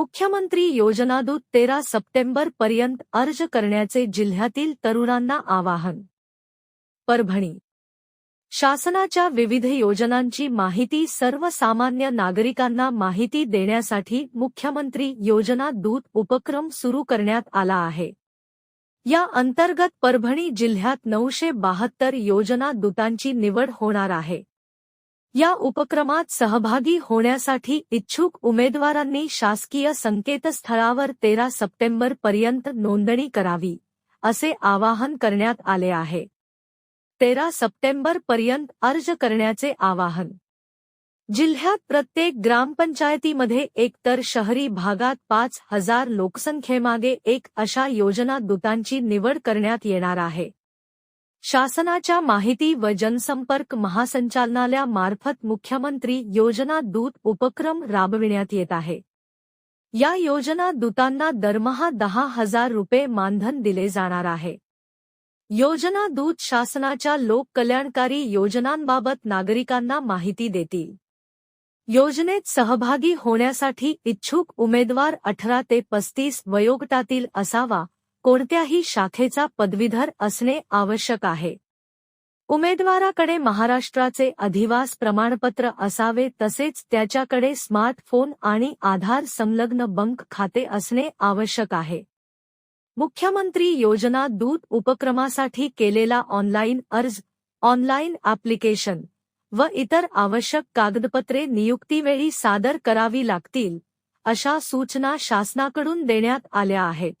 मुख्यमंत्री योजनादूत तेरा सप्टेंबर पर्यंत अर्ज करण्याचे जिल्ह्यातील तरुणांना आवाहन. परभणी. शासनाच्या विविध योजनांची माहिती सर्वसामान्य नागरिकांना माहिती देण्यासाठी मुख्यमंत्री योजना दूत उपक्रम सुरू करण्यात आला आहे. या अंतर्गत परभणी जिल्ह्यात नऊशे बहात्तर योजना दूतांची निवड होणार आहे. या उपक्रमात सहभागी होण्यासाठी इच्छुक उमेदवारांनी शासकीय संकेतस्थळावर तेरा सप्टेंबर पर्यंत नोंदणी करावी असे आवाहन करण्यात आले आहे. तेरा सप्टेंबर पर्यंत अर्ज करण्याचे आवाहन. जिल्ह्यात प्रत्येक ग्रामपंचायतीमध्ये एकतर शहरी भागात पाच हजार लोकसंख्येमागे एक अशा योजना दूतांची निवड करण्यात येणार आहे. शासनाच्या माहिती व जनसंपर्क महासंचालनालयामार्फत मुख्यमंत्री योजना दूत उपक्रम राबविण्यात येत आहे. या योजना दूतांना दरमहा दहा हजार रुपये मानधन दिले जाणार आहे. योजना दूत शासनाच्या लोककल्याणकारी योजनांबाबत नागरिकांना माहिती देतील. योजनेत सहभागी होण्यासाठी इच्छुक उमेदवार अठरा ते पस्तीस वयोगटातील असावा कोणत्याही शाखेचा पदवीधर असणे आवश्यक आहे. उमेदवाराकडे महाराष्ट्राचे अधिवास प्रमाणपत्र असावे तसेच त्याच्याकडे स्मार्टफोन आणि आधार संलग्न बंक खाते असणे आवश्यक आहे. मुख्यमंत्री योजना दूत उपक्रमासाठी केलेला ऑनलाईन अर्ज ऑनलाईन ॲप्लिकेशन व इतर आवश्यक कागदपत्रे नियुक्तीवेळी सादर करावी लागतील अशा सूचना शासनाकडून देण्यात आल्या आहेत.